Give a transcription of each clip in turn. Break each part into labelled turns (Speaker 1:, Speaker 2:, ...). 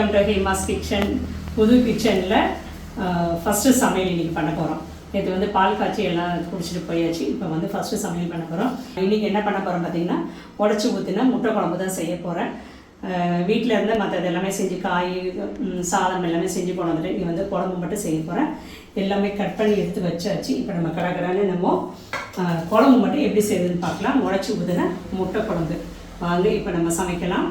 Speaker 1: Welcome to Hema's kitchen புது கிச்சனில் first சமையல் இன்னைக்கு பண்ண போகிறோம் நேற்று வந்து பால் காய்ச்சி எல்லாம் குடிச்சிட்டு போயாச்சு. இப்போ வந்து ஃபஸ்ட்டு சமையல் பண்ண போகிறோம் இன்றைக்கி என்ன பண்ண போகிறோம் பார்த்தீங்கன்னா உடச்சி ஊற்றினா முட்டை குழம்பு தான் செய்ய போகிறேன் வீட்டில் இருந்து மற்றது எல்லாமே செஞ்சு காய் சாதம் எல்லாமே செஞ்சு கொண்டு வந்துட்டு இங்கே வந்து குழம்பு மட்டும் செய்ய போகிறேன் எல்லாமே கட் பண்ணி எடுத்து வச்சாச்சு. இப்போ நம்ம கடற்கடான்னு நம்ம குழம்பு மட்டும் எப்படி செய்யுதுன்னு பார்க்கலாம். உடச்சி ஊற்றின முட்டை குழம்பு. வாங்க இப்போ நம்ம சமைக்கலாம்.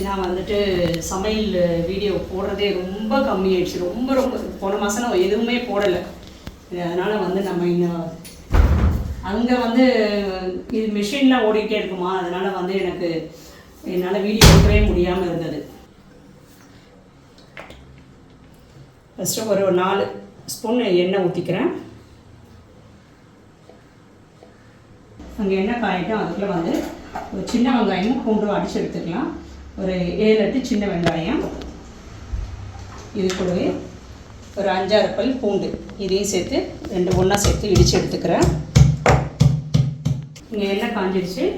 Speaker 1: ஏன்னா வந்துட்டு சமையல் வீடியோ போடுறதே ரொம்ப கம்மியாயிடுச்சு. ரொம்ப ரொம்ப போன மாதம் நான் எதுவுமே போடலை. அதனால் வந்து நம்ம இன்னும் அங்கே வந்து இது மிஷின்லாம் ஓடிக்கிட்டே இருக்குமா? அதனால் வந்து எனக்கு என்னால் வீடியோ எடுக்கவே முடியாமல் இருந்தது. ஃபஸ்ட்டு ஒரு நாலு ஸ்பூன் எண்ணெய் ஊற்றிக்கிறேன் அங்கே எண்ணெய் காயிட்டோம். அதுக்குள்ளே வந்து ஒரு சின்ன வெங்காயமும் பூண்டும் அடிச்சு எடுத்துக்கலாம். ஒரு ஏழு எட்டு சின்ன வெங்காயம். இது கூடவே ஒரு அஞ்சாறு பல் பூண்டு. இதையும் சேர்த்து ரெண்டு ஒன்றா சேர்த்து இடித்து எடுத்துக்கிறேன். இங்கே எண்ணெய் காஞ்சிடுச்சு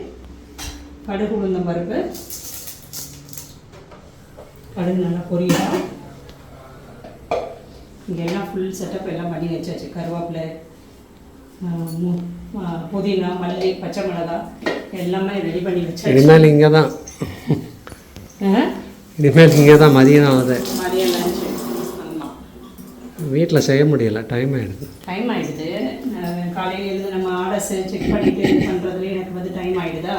Speaker 1: கடுகு உளுந்தம் பருப்பு. கடுகு நல்லா பொரியலாம். இங்கே எல்லாம் ஃபுல் செட்டப் எல்லாம் பண்ணி வச்சாச்சு. கருவேப்பிலை மு- புதினா மல்லி பச்சை மிளகா எல்லாமே ரெடி பண்ணி வச்சாச்சு.
Speaker 2: இனிமேல் இங்கே தான் இனிமேல் இங்கே தான் மதியம் ஆகுது வீட்டில் செய்ய முடியல டைம் ஆகிடுது
Speaker 1: டைம் ஆயிடுது. அஹ் காலையில இருந்து நம்ம ஆர்டர்ஸ் செக் பண்ணிட்டு இது பண்ணுறதுல எனக்கு வந்து டைம் ஆயிடுதா?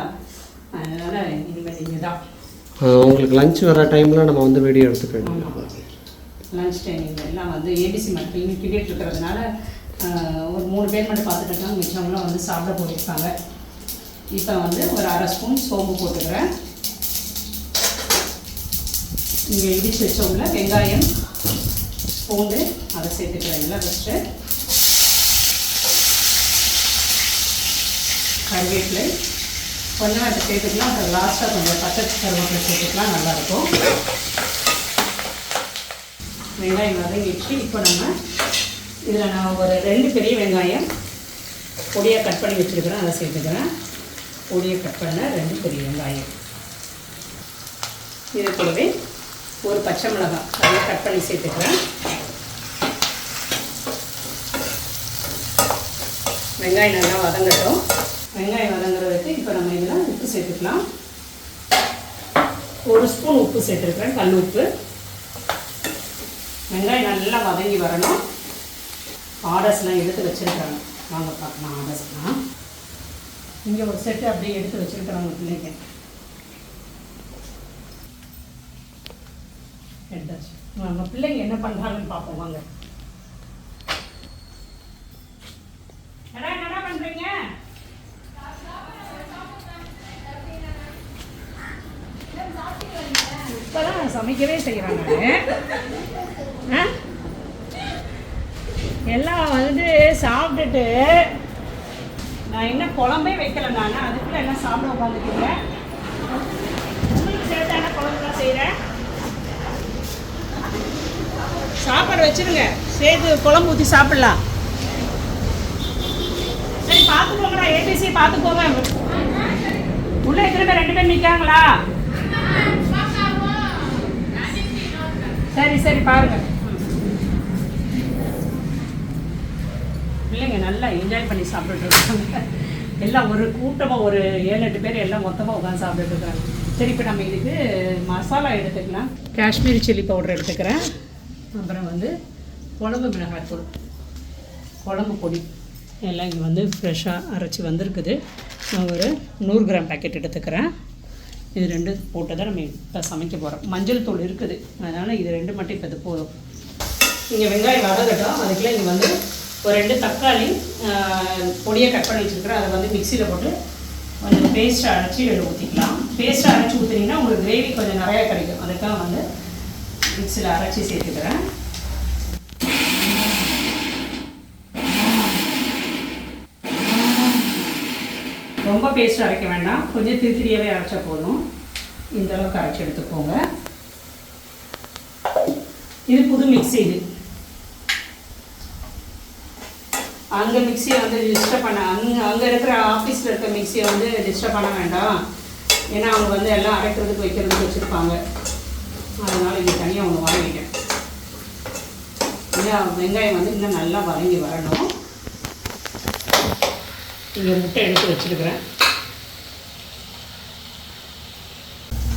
Speaker 1: அதனால இனிமேல் நீங்கள் தான்
Speaker 2: உங்களுக்கு லஞ்ச் வர டைமில் நம்ம வந்து வீடியோ எடுத்துக்க வேண்டியது
Speaker 1: லஞ்ச் டைமிங் எல்லாம் வந்து ஏபிசி மட்டும் கிரிக்கெட் இருக்கிறதுனால ஒரு மூணு பேர் மட்டும் பார்த்துட்டு இருக்காங்க மிச்சவங்களாம் வந்து சாப்பிட போயிருக்காங்க இப்போ வந்து ஒரு அரை ஸ்பூன் சோம்பு போட்டுக்கிறேன். இங்கே இடிச்சு வச்சவங்கள வெங்காயம் பூண்டு அதை சேர்த்துக்கிறேன் எல்லாம் ஃபஸ்ட்டு கருவேப்பிலை. கொஞ்சம் அதை சேர்த்துக்கலாம். அப்புறம் லாஸ்ட்டாக கொஞ்சம் பச்சை கருவேப்பிலை சேர்த்துக்கலாம். நல்லாயிருக்கும். வெங்காயம் வதங்கிடுச்சு. இப்போ நம்ம இதில் நான் ஒரு ரெண்டு பெரிய வெங்காயம் பொடியாக கட் பண்ணி வச்சுருக்கிறேன். அதை சேர்த்துக்கிறேன். பொடியை கட் பண்ண ரெண்டு பெரிய வெங்காயம். இது கூடவே ஒரு பச்சை மிளகாய் அதை கட் பண்ணி சேர்த்துக்கிறேன். வெங்காயம் நல்லா வதங்கட்டும். வெங்காயம் வதங்குறதுக்கு இப்போ நம்ம இதில் உப்பு சேர்த்துக்கலாம். ஒரு ஸ்பூன் உப்பு சேர்த்துருக்கேன் கல் உப்பு. வெங்காயம் நல்லா வதங்கி வரணும். ஆர்டர்ஸ்லாம் எடுத்து வச்சுருக்காங்க வாங்க பார்க்கலாம் ஆர்டர்ஸ்லாம் இங்கே ஒரு செட்டு அப்படியே எடுத்து வச்சுருக்குறாங்க பிள்ளைங்க. எடுத்தாச்சு. நம்ம பிள்ளைங்க என்ன பண்ணுறாங்கன்னு பார்ப்போம் வாங்க. என்னடா, பண்ணுறீங்க இப்போதான் சமைக்கவே செய்கிறாங்க எல்லாம் வந்து சாப்பிட்டுட்டு நான் என்ன குழம்பே வைக்கல நான். அதுக்குள்ள என்ன சாப்பிட உட்காந்துக்கிறேன் உங்களுக்கு சேர்த்து என்ன குழம்புலாம் செய்கிறேன் சாப்பாடு வச்சிருங்க. சேர்த்து குழம்பு ஊற்றி சாப்பிடலாம். சரி பார்த்துக்கோங்கடா ஏபிசி பார்த்துக்கோங்க உள்ளே எத்தனை பேர்? ரெண்டு பேர் நிற்காங்களா சரி சரி பாருங்க. பிள்ளைங்க நல்லா என்ஜாய் பண்ணி சாப்பிட்டுட்டு இருக்காங்க. எல்லாம் ஒரு கூட்டமாக ஒரு ஏழு எட்டு பேர் எல்லாம் மொத்தமாக உட்காந்து சாப்பிட்டுட்டு இருக்காங்க. சரி இப்போ நம்ம இதுக்கு மசாலா எடுத்துக்கலாம். காஷ்மீரி சில்லி பவுடர் எடுத்துக்கிறேன். அப்புறம் வந்து குழம்பு மிளகாய் தூள். குழம்பு பொடி. எல்லாம் இங்கே வந்து ஃப்ரெஷ்ஷாக அரைச்சி வந்திருக்குது. நான் ஒரு நூறு கிராம் பேக்கெட் எடுத்துக்கிறேன். இது ரெண்டு போட்டு தான் நம்ம இப்போ சமைக்க போகிறோம் மஞ்சள் தூள் இருக்குது. அதனால் இது ரெண்டு மட்டும் இப்போ இது போதும். இங்கே வெங்காயம் வதங்கட்டும் அதுக்குள்ளே இங்கே வந்து ஒரு ரெண்டு தக்காளி பொடியை கட் பண்ணி வச்சுருக்கிறேன். அதை வந்து மிக்சியில் போட்டு கொஞ்சம் பேஸ்ட்டாக அரைச்சி ஊற்றிக்கலாம் பேஸ்ட்டாக அரைச்சி ஊற்றினீங்கன்னா உங்களுக்கு கிரேவி கொஞ்சம் நிறையா கிடைக்கும். அதுக்காக வந்து மிக்சியில் அரைச்சி சேர்த்துக்கிறேன். ரொம்ப பேஸ்ட் அரைக்க வேண்டாம். கொஞ்சம் திருத்திரியாகவே அரைச்சா போதும். இந்த அளவுக்கு அரைச்சி எடுத்துக்கோங்க. இது புது மிக்ஸி இது. அங்கே மிக்சியை வந்து டிஸ்டர்ப் பண்ண அங்கே அங்கே இருக்கிற ஆஃபீஸில் இருக்க மிக்சியை வந்து டிஸ்டர்ப் பண்ண வேண்டாம். ஏன்னா அவங்க வந்து எல்லாம் அரைக்கிறதுக்கு வைக்கிறதுக்கு வச்சுருப்பாங்க. அதனால் இங்கே தனியாக ஒன்று வாங்கிட்டேன் ஏன்னா வெங்காயம் வந்து இன்னும் நல்லா வதங்கி வரணும். இங்கே முட்டை எடுத்து வச்சுருக்கிறேன்.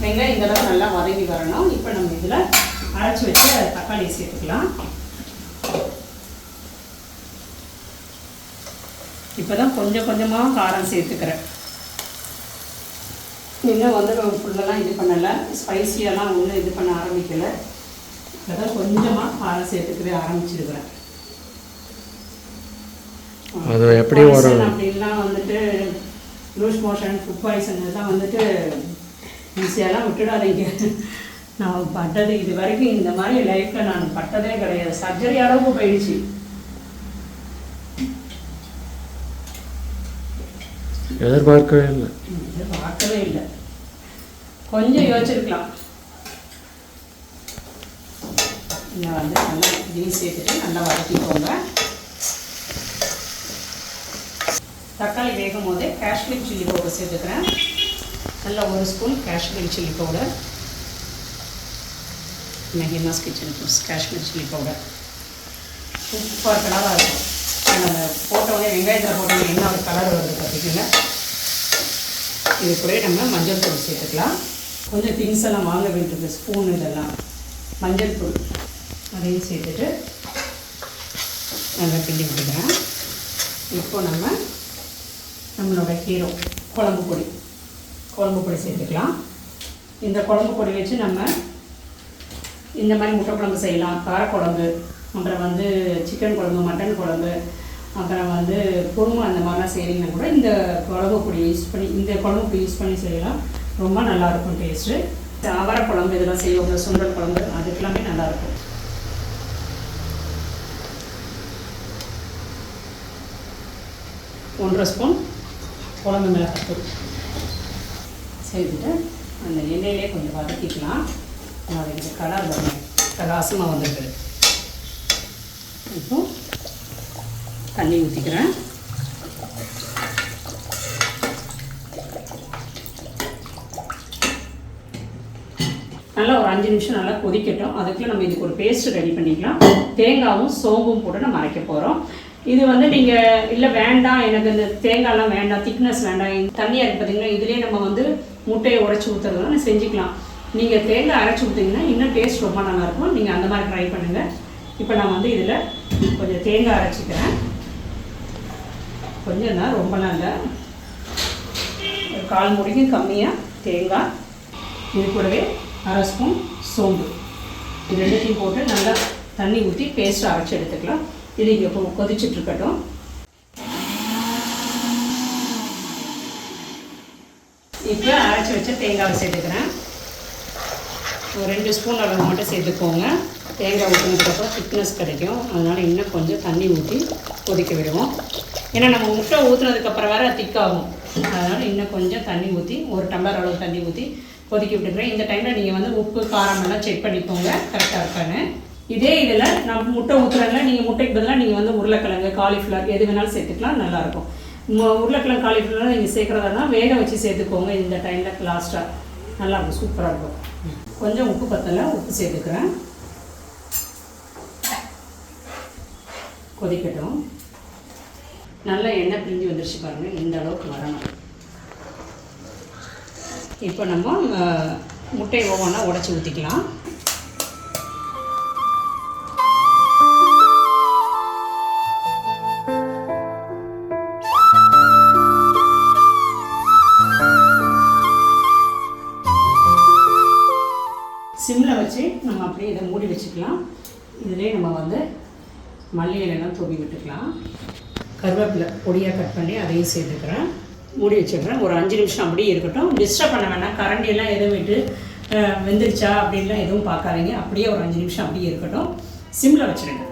Speaker 1: வெங்காயம் இந்த அளவு நல்லா வதங்கி வரணும். இப்போ நம்ம இதில் அரைச்சி வச்சு தக்காளி சேர்த்துக்கலாம். இப்போ தான் கொஞ்சம் கொஞ்சமாக காரம் சேர்த்துக்கிறேன். இன்னும் வந்து ஃபுல்லெல்லாம் இது பண்ணலை. ஸ்பைசியெல்லாம் ஒன்றும் இது பண்ண ஆரம்பிக்கலை. இப்போ தான் கொஞ்சமாக காரம் சேர்த்துக்கவே ஆரம்பிச்சிருக்கிறேன்.
Speaker 2: அது எப்படி ஒரு
Speaker 1: அப்படின்லாம் வந்துட்டு லூஸ் மோஷன் ஃபுட் பாய்சன் இதெல்லாம் வந்துட்டு ஈஸியாலாம் விட்டுடாதீங்க. நான் பட்டது இது வரைக்கும் இந்த மாதிரி லைஃப்பில் நான் பட்டதே கிடையாது. சர்ஜரி அளவுக்கு போயிடுச்சு.
Speaker 2: எதிர்பார்க்கவே இல்லை.
Speaker 1: இது பார்க்கவே இல்லை. கொஞ்சம் யோசிச்சிருக்கலாம். இதை வந்து நல்லா இதையும் சேர்த்துட்டு நல்லா வதக்கிக்கோங்க. தக்காளி வேகும் போதே காஷ்மீர் சில்லி பவுடர் சேர்த்துக்கிறேன். நல்லா ஒரு spoon Kashmir chilli powder. Mehina's kitchen foods Kashmir chilli powder. Super கலராக இருக்கும். நம்ம போட்ட உடனே வெங்காயத்தில் போட்ட என்ன ஒரு கலர் வருது பார்த்திங்கன்னா இது கூட நம்ம மஞ்சள் தூள் சேர்த்துக்கலாம். கொஞ்சம் திங்ஸ் எல்லாம் வாங்க வேண்டியது ஸ்பூன் இதெல்லாம். மஞ்சள் தூள். அதையும் சேர்த்துட்டு நல்லா கிண்டி விட்டுக்கிறேன். இப்போ நம்ம நம்மளோட ஹீரோ குழம்பு பொடி. குழம்பு பொடி சேர்த்துக்கலாம். இந்த குழம்பு பொடி வச்சு நம்ம இந்த மாதிரி முட்டை குழம்பு செய்யலாம். காரக்குழம்பு அப்புறம் வந்து சிக்கன் குழம்பு மட்டன் குழம்பு அப்புறம் வந்து குருமா அந்த மாதிரிலாம் செய்கிறீங்கன்னா கூட இந்த குழம்பு பொடி யூஸ் பண்ணி இந்த குழம்பு பொடி யூஸ் பண்ணி செய்யலாம். ரொம்ப நல்லாயிருக்கும் டேஸ்ட்டு. அவரை குழம்பு இதெல்லாம் செய்வாங்க சுண்டல் குழம்பு அதுக்கெல்லாமே நல்லாயிருக்கும். ஒன்றரை ஸ்பூன் குழம்பு மிளகாத்தூள். சேர்த்துட்டு அந்த எண்ணெயிலே கொஞ்சம் வதக்கிக்கலாம். அதுக்கு கலர் வரணும் பிரகாசமாக வந்துருக்குது. இப்போ தண்ணி ஊற்றிக்கிறேன் நல்லா ஒரு அஞ்சு நிமிஷம் நல்லா கொதிக்கட்டும். அதுக்குள்ள நம்ம இதுக்கு ஒரு பேஸ்ட் ரெடி பண்ணிக்கலாம். தேங்காவும் சோம்பும் போட்டு நம்ம அரைக்க போகிறோம் இது வந்து நீங்கள் இல்லை வேண்டாம் எனக்கு இந்த தேங்காய்லாம் வேண்டாம் திக்னஸ் வேண்டாம் தண்ணியாக இருக்குது பார்த்தீங்கன்னா இதுலேயே நம்ம வந்து முட்டையை உடச்சி ஊற்றுறதுனால செஞ்சுக்கலாம். நீங்கள் தேங்காய் அரைச்சி ஊற்றிங்கன்னா இன்னும் டேஸ்ட் ரொம்ப நல்லாயிருக்கும் நீங்கள் அந்த மாதிரி ட்ரை பண்ணுங்கள் இப்போ நான் வந்து இதில் கொஞ்சம் தேங்காய் அரைச்சிக்கிறேன். கொஞ்சம் தான் ரொம்பலாம் இல்லை கால் முடிக்கும் கம்மியாக தேங்காய். இது கூடவே அரை ஸ்பூன் சோம்பு. இது ரெண்டுத்தையும் போட்டு நல்லா தண்ணி ஊற்றி பேஸ்ட்டு அரைச்சி எடுத்துக்கலாம். இது இங்கே இப்போ கொதிச்சுட்ருக்கட்டும் இப்போ அரைச்சி வச்ச தேங்காவை சேர்த்துக்கிறேன். ஒரு ரெண்டு ஸ்பூன் அளவு மட்டும் சேர்த்துக்கோங்க. தேங்காய் ஊற்றினதுக்கப்புறம் திக்னஸ் கிடைக்கும். அதனால் இன்னும் கொஞ்சம் தண்ணி ஊற்றி கொதிக்க விடுவோம். ஏன்னா நம்ம முட்டை ஊற்றுனதுக்கப்புறம் வேறு திக்காகும் அதனால் இன்னும் கொஞ்சம் தண்ணி ஊற்றி ஒரு டம்ளர் அளவு தண்ணி ஊற்றி கொதிக்க விட்டுக்கிறேன். இந்த டைமில் நீங்கள் வந்து உப்பு காரம் எல்லாம் செக் பண்ணிக்கோங்க. கரெக்டாக இருக்கான்னு. இதே இதில் நம்ம முட்டை ஊற்றுறதுல நீங்கள் முட்டைக்கு பதிலாக நீங்கள் வந்து உருளைக்கிழங்கு காலிஃப்ளவர் எது வேணாலும் சேர்த்துக்கலாம் நல்லாயிருக்கும். உருளைக்கிழங்கு காலிஃப்ளவர் நீங்கள் சேர்க்குறதா வேக வச்சு சேர்த்துக்கோங்க இந்த டைமில் லாஸ்ட்டாக நல்லாயிருக்கும் சூப்பராக இருக்கும். கொஞ்சம் உப்பு பத்தலை உப்பு சேர்த்துக்கிறேன். கொதிக்கட்டும். நல்லா எண்ணெய் பிரிஞ்சு வந்துருச்சு பாருங்கள் இந்த அளவுக்கு வரணும். இப்போ நம்ம முட்டை ஒவ்வொன்றா உடச்சி ஊற்றிக்கலாம் சிம்மில் வச்சு நம்ம அப்படியே இதை மூடி வச்சுக்கலாம். இதிலே நம்ம வந்து மல்லி இலையெல்லாம் தூவி விட்டுக்கலாம். கருவேப்பிலை பொடியாக கட் பண்ணி அதையும் சேர்த்துக்கிறேன். மூடி வச்சுக்கிறேன் ஒரு அஞ்சு நிமிஷம் அப்படியே இருக்கட்டும். டிஸ்டர்ப் பண்ண வேணாம் கரண்டியெல்லாம் எதுவும் விட்டு வெந்துருச்சா அப்படின்லாம் எதுவும் பார்க்காதீங்க. அப்படியே ஒரு அஞ்சு நிமிஷம் அப்படியே இருக்கட்டும். சிம்மில் வச்சுருங்க.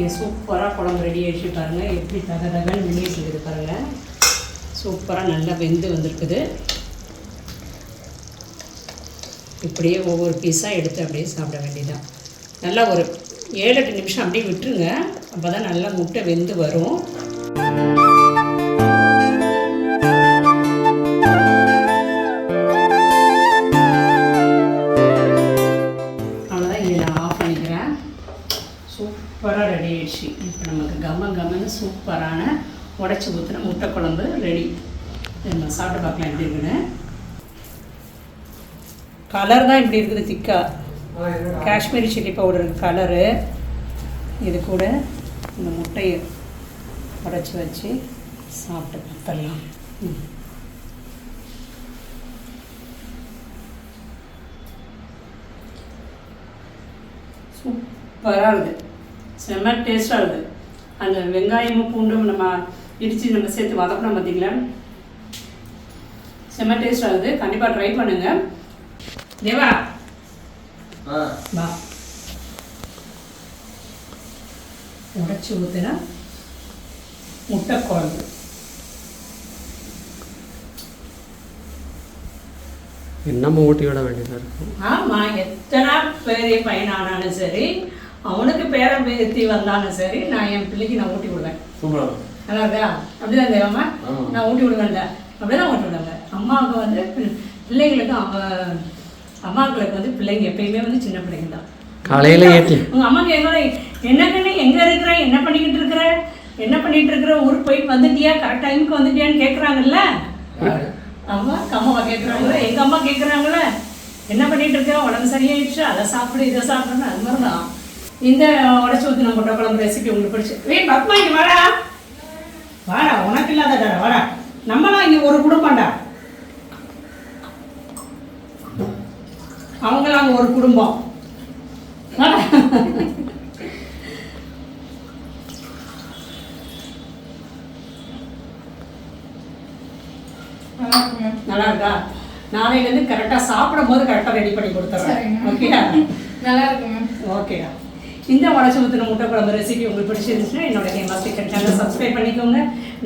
Speaker 1: இது சூப்பராக குழம்பு ரெடி ஆகிடுச்சு பாருங்கள் எப்படி தக தகன்னு வெளியிட்டு இருக்குது பாருங்கள் சூப்பராக நல்லா வெந்து வந்திருக்குது. இப்படியே ஒவ்வொரு பீஸாக எடுத்து அப்படியே சாப்பிட வேண்டியதான் நல்லா ஒரு ஏழு எட்டு நிமிஷம் அப்படியே விட்டுருங்க. அப்போ தான் நல்லா முட்டை வெந்து வரும். அவ்வளோதான் இங்கே நான் ஆஃப் பண்ணிக்கிறேன். சூப்பராக ரெடி ஆயிடுச்சு. இப்போ நமக்கு கம கமன்னு சூப்பரான உடச்சி ஊற்றின முட்டை குழம்பு ரெடி நம்ம சாப்பிட்டு பார்க்கலாம் எப்படி இருக்குன்னு. கலர் தான் இப்படி இருக்குது திக்கா. Kashmiri chilli powder colour. இது கூட இந்த முட்டையை உடச்சி வச்சு சாப்பிட்டு பார்த்துடலாம். ம். சூப்பராக இருக்குது செம்ம டேஸ்ட்டாக இருக்குது அந்த வெங்காயமும் பூண்டும் நம்ம இடித்து நம்ம சேர்த்து வதக்கணும் பார்த்தீங்களா செம்ம டேஸ்ட்டாக இருக்குது கண்டிப்பாக ட்ரை பண்ணுங்கள் தேவா வா. உடச்சி ஊற்றின முட்டை குழம்பு
Speaker 2: நம்ம ஊட்டி விட வேண்டியதாக இருக்கும்.
Speaker 1: ஆமாம் எத்தனை பெரிய பையனானாலும் சரி அவனுக்கு பேரன் பேத்தி வந்தாலும் சரி நான் என் பிள்ளைக்கு நான் ஊட்டி விடுவேன். நல்லா இருக்கா அப்படிதான் தேவம்மா நான் ஊட்டி விடுவேன்ல. அப்படிதான் ஊட்டி விடுவேங்க அம்மாவுக்கு வந்து பி- பிள்ளைங்களுக்கு அவ அம்மாக்களுக்கு வந்து பிள்ளைங்க எப்பயுமே வந்து சின்ன பிள்ளைங்க தான்.
Speaker 2: காலையில் ஏற்றி
Speaker 1: உங்க அம்மா கேட்கல என்ன கண்ணு எங்க இருக்கிற என்ன பண்ணிக்கிட்டு இருக்கிற என்ன பண்ணிட்டு இருக்கிற ஊருக்கு போயிட்டு வந்துட்டியா கரெக்ட் டைமுக்கு வந்துட்டியான்னு கேட்குறாங்கல்ல அம்மா அம்மாவா கேட்குறாங்களே எங்க அம்மா கேட்குறாங்களே என்ன பண்ணிட்டு இருக்க? உடம்பு சரியாயிடுச்சு? அதை சாப்பிடு இதை சாப்பிடுன்னு அது மாதிரி தான். இந்த உடச்சி ஊற்றின முட்டை குழம்பு ரெசிபி உங்களுக்கு பிடிச்சி ஏய் பத்மா இங்க வாடா. வாடா உனக்கு இல்லாதடா வாடா. நம்மலாம் இங்க ஒரு குடும்பம்டா. அவங்களாம் ஒரு குடும்பம். நல்லா இருக்கா நாளையிலேருந்து கரெக்டாக சாப்பிடும் போது கரெக்டாக ரெடி பண்ணி கொடுத்துட்றேன் ஓகேயா?
Speaker 3: நல்லா இருக்கும்
Speaker 1: ஓகேடா இந்த ஊற்றின முட்டை குழம்பு ரெசிபி உங்களுக்கு பிடிச்சிருந்துச்சுன்னா என்னோட கேமாஸ் கிச்சன் சேனலை சப்ஸ்கிரைப் பண்ணிக்கோங்க.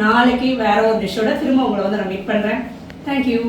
Speaker 1: நாளைக்கு வேற ஒரு டிஷ்ஷோட திரும்ப உங்களை வந்து நான் மீட் பண்ணுறேன் தேங்க்யூ